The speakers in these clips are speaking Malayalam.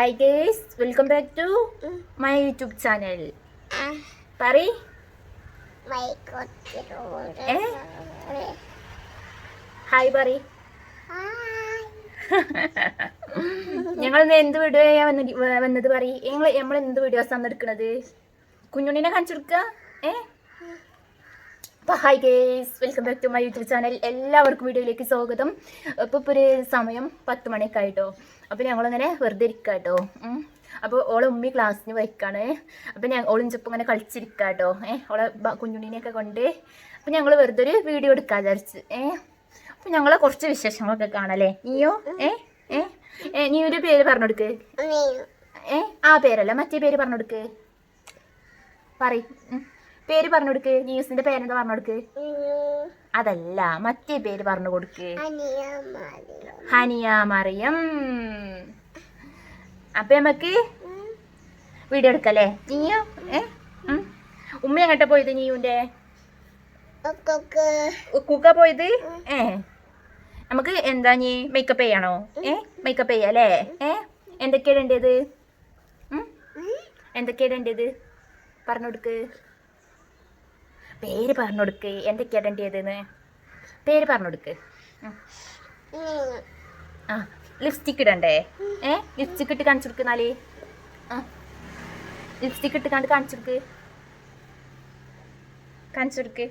Hi guys welcome back to my YouTube channel പറി? ഹായ് പറി ഞങ്ങൾ ഇന്ന് എന്ത് വീഡിയോ വന്നത് വന്നത് പറ ഞങ്ങൾ നമ്മൾ എന്ത് വീഡിയോസ് എടുക്കുന്നത് കുഞ്ഞുണ്ണിനെ കാണിച്ചു കൊടുക്കുക ഏ? അപ്പോൾ hi guys welcome back to my YouTube channel എല്ലാവർക്കും വീഡിയോയിലേക്ക് സ്വാഗതം. അപ്പോൾ ഇപ്പോൾ ഒരു സമയം പത്ത് മണിയൊക്കെ ആയിട്ടോ അപ്പോൾ ഞങ്ങളിങ്ങനെ വെറുതെ ഇരിക്കുക കേട്ടോ അപ്പോൾ ഓളെ ഉമ്മി ക്ലാസ്സിന് വയ്ക്കാണ് അപ്പോൾ ഞാൻ ഓളിഞ്ചപ്പം ഇങ്ങനെ കളിച്ചിരിക്കുക കേട്ടോ ഏഹ് ഓളെ കുഞ്ഞുണ്ണിനെയൊക്കെ കൊണ്ട്. അപ്പോൾ ഞങ്ങൾ വെറുതെ ഒരു വീഡിയോ എടുക്കാൻ വിചാരിച്ച്. ഏഹ് അപ്പോൾ ഞങ്ങളെ കുറച്ച് വിശേഷങ്ങളൊക്കെ കാണാല്ലേ? നീയോ? ഏഹ് ഏഹ് നീ ഒരു പേര് പറഞ്ഞു കൊടുക്ക് ഏഹ് ആ പേരല്ല മറ്റേ പേര് പറഞ്ഞു കൊടുക്ക് പറയ്. പേര് പറഞ്ഞു കൊടുക്ക് ന്യൂസിന്റെ പേരെന്താ പറഞ്ഞു കൊടുക്ക് അതല്ല മറ്റേ പേര് പറഞ്ഞു കൊടുക്ക് ഹനിയ മറിയം. അപ്പൊ നമുക്ക് വീഡിയോ എടുക്കല്ലേ? നീയോ ഏ. ഉമ്മ എങ്ങോട്ടാ പോയത് നീയുന്റെ കുക്ക പോയത്? ഏ. നമുക്ക് എന്താ നീ മേക്കപ്പ് ചെയ്യണോ? ഏ? മേക്കപ്പ് ചെയ്യാല്ലേ ഏ? എന്തൊക്കെയാണ് വേണ്ടത് ഉം? എന്തൊക്കെയാണ് വേണ്ടത് പറഞ്ഞു കൊടുക്ക് പേര് പറഞ്ഞു കൊടുക്ക് എന്തൊക്കെയാണ് ഇടേണ്ടതെന്ന് പേര് പറഞ്ഞു കൊടുക്ക് ആ ലിപ്സ്റ്റിക് ഇടണ്ടേ? ഏ? ലിപ്സ്റ്റിക് ഇട്ട് കാണിച്ചു കൊടുക്കുന്നാൽ ലിപ്സ്റ്റിക് ഇട്ട് കണ്ട് കാണിച്ചു കൊടുക്ക്. കാണിച്ചു കൊടുക്ക്.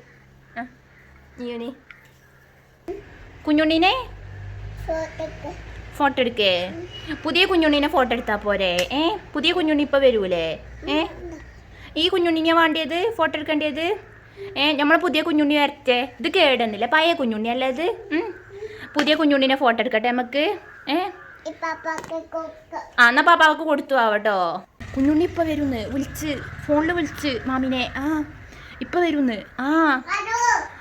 ആ. നീയോനി. കുഞ്ഞുണ്ണീനെ? ഫോട്ടോ എടുക്കേ. പുതിയ കുഞ്ഞുണ്ണീനെ ഫോട്ടോ എടുത്താൽ പോരെ? ഏ? പുതിയ കുഞ്ഞുണ്ണി ഇപ്പൊ വരൂലേ? ഏ? ഈ കുഞ്ഞുണ്ണിനെ വേണ്ടിയത്? ഫോട്ടോ എടുക്കേണ്ടത് ഏ നമ്മളെ പുതിയ കുഞ്ഞുണ്ണി വരട്ടെ. ഇത് കേടുന്നില്ല പഴയ കുഞ്ഞുണ്ണി അല്ലേ ഇത്? പുതിയ കുഞ്ഞുണ്ണിനെ ഫോട്ടോ എടുക്കട്ടെ നമുക്ക് ഏ? ആ എന്നാ പാപ്പാക്ക് കൊടുത്തു ആവട്ടോ. കുഞ്ഞുണ്ണി ഇപ്പൊ വരുന്ന്. വിളിച്ച്. ഫോണിൽ വിളിച്ച് മാമിനെ. ആ ഇപ്പൊ വരുന്ന്. ആ.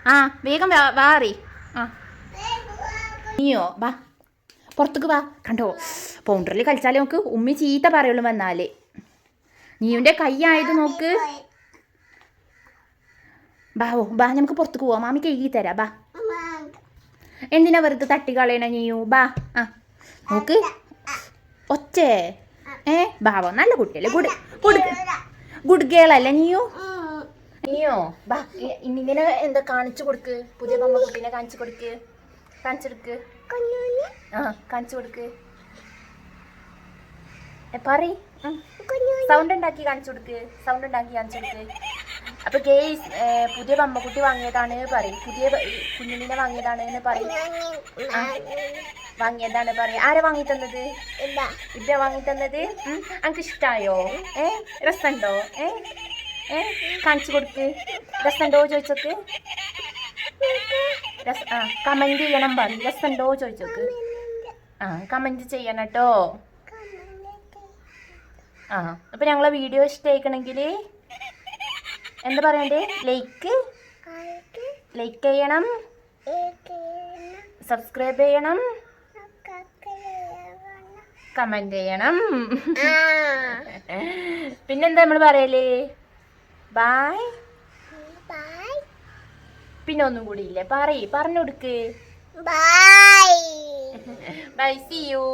ആ വേഗം വാ വാറി ആ. നീയോ? വാ. പുറത്തേക്ക് വാ. കണ്ടോ? പൗണ്ടറിൽ കളിച്ചാലേ നമുക്ക് ഉമ്മി ചീത്ത പറയുള്ളൂ വന്നാൽ. നീയുടെ കൈ ആയത് നോക്ക്. ബാവോ ബാ നമുക്ക് പുറത്തേക്ക് പോവാം. മാമി കഴുകി തരാം. ബാ. എന്തിനാ വെറുതെ തട്ടി കളയണ നീയു? ബാ ആ നോക്ക്. ഒച്ചേ. ഏ ബാവോ നല്ല കുട്ടിയല്ലേ? ഗുഡ് ഗുഡ് ഗുഡ് ഗേൾ അല്ലേ നീയോ? നീയോ? ബാ ഇന്നിങ്ങനെ എന്താ കാണിച്ചു കൊടുക്ക്? പുതിയ ബൊമ്മ കുട്ടീനെ കാണിച്ചു കൊടുക്ക്. കാണിച്ചെടുക്ക് ആ കാണിച്ചു കൊടുക്ക്. പറ സൗണ്ട് ഉണ്ടാക്കി കാണിച്ചു കൊടുക്ക്. സൗണ്ട് ഉണ്ടാക്കി കാണിച്ചു കൊടുക്ക്. അപ്പൊ ഗേസ് പുതിയ ബമ്മക്കുട്ടി വാങ്ങിയതാണ് പറയും. പുതിയ കുഞ്ഞുമീനെ വാങ്ങിയതാണ് എന്ന് പറയും. വാങ്ങിയതാണ് പറയും. ആരാ വാങ്ങി തന്നത് ഇബ്ബ വാങ്ങി തന്നത് അനക്ക് ഇഷ്ടായോ? ഏ രസമുണ്ടോ ഏ ഏ കാണിച്ചു കൊടുക്ക്. രസമുണ്ടോ ചോദിച്ചോക്ക്? രസ ആ കമന്റ് ചെയ്യണം പറയും. രസമുണ്ടോ ചോദിച്ചോക്ക്? ആ കമന്റ് ചെയ്യണം കേട്ടോ. ആ അപ്പൊ ഞങ്ങളെ വീഡിയോ ഇഷ്ടമായിക്കണമെങ്കിൽ എന്താ പറയണ്ടേ? ലൈക്ക്. ലൈക്ക് ചെയ്യണം. സബ്സ്ക്രൈബ് ചെയ്യണം. കമന്റ് ചെയ്യണം. പിന്നെന്താ നമ്മൾ പറയലേ? ബായ്. പിന്നെ ഒന്നും കൂടി ഇല്ലേ പറയ്. പറഞ്ഞു കൊടുക്ക്. By C U